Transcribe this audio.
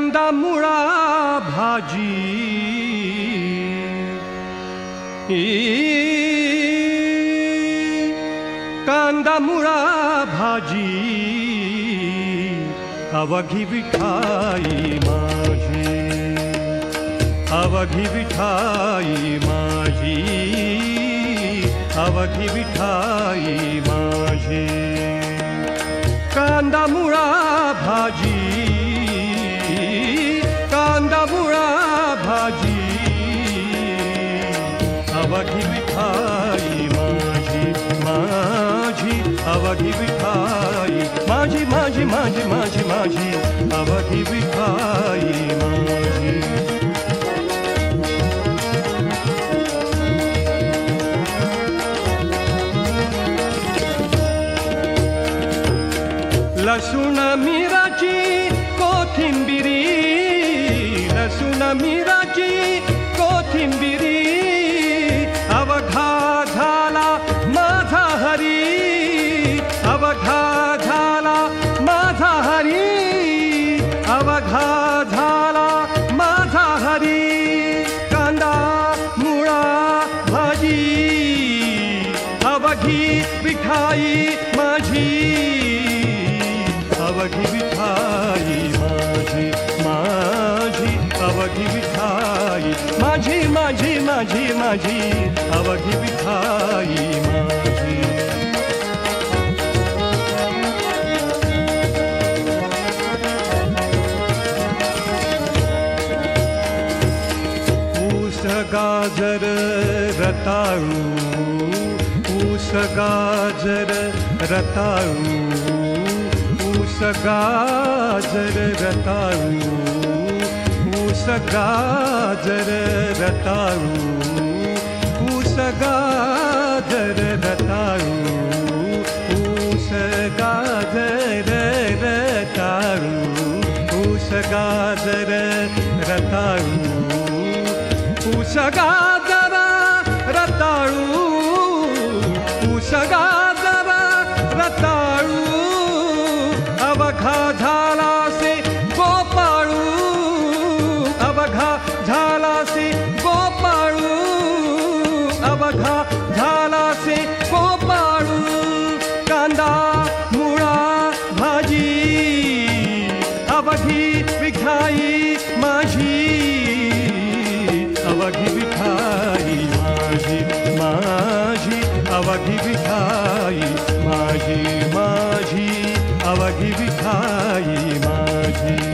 कांदा मुळा भाजी कांदा मुळा भाजी अवघी विठाई माझी अवघी विठाई माझी अवघी विठाई माझी कांदा मुळा भाजी अवघी विठाई माझी माझी अवघी विठाई माझी माझी माझी माझी माझी अवघी विठाई माझी लसूण मिराची कोथिंबिरी लसूण मिराची अवधि बिठाई माझी, अवधि बिठाई माझी माझी, अवधि बिठाई माझी माझी माझी माझी, अवधि बिठाई माझी। गाजर रताळू सगाजर रताऊ सगाजर रताऊ सगाजर रताऊ सगाजर रताऊ सगाजर रताऊ सगाजर रताऊ सगाजर अवघा झाला से गोपाळू अवघा झाला से गोपाळू अवघा झाला से गोपाळू कांदा मुळा भाजी अवघी विठाई माझी अवघी विठाई माझी माझी अवघी विठाई माझी. आवघी विठाई माझी.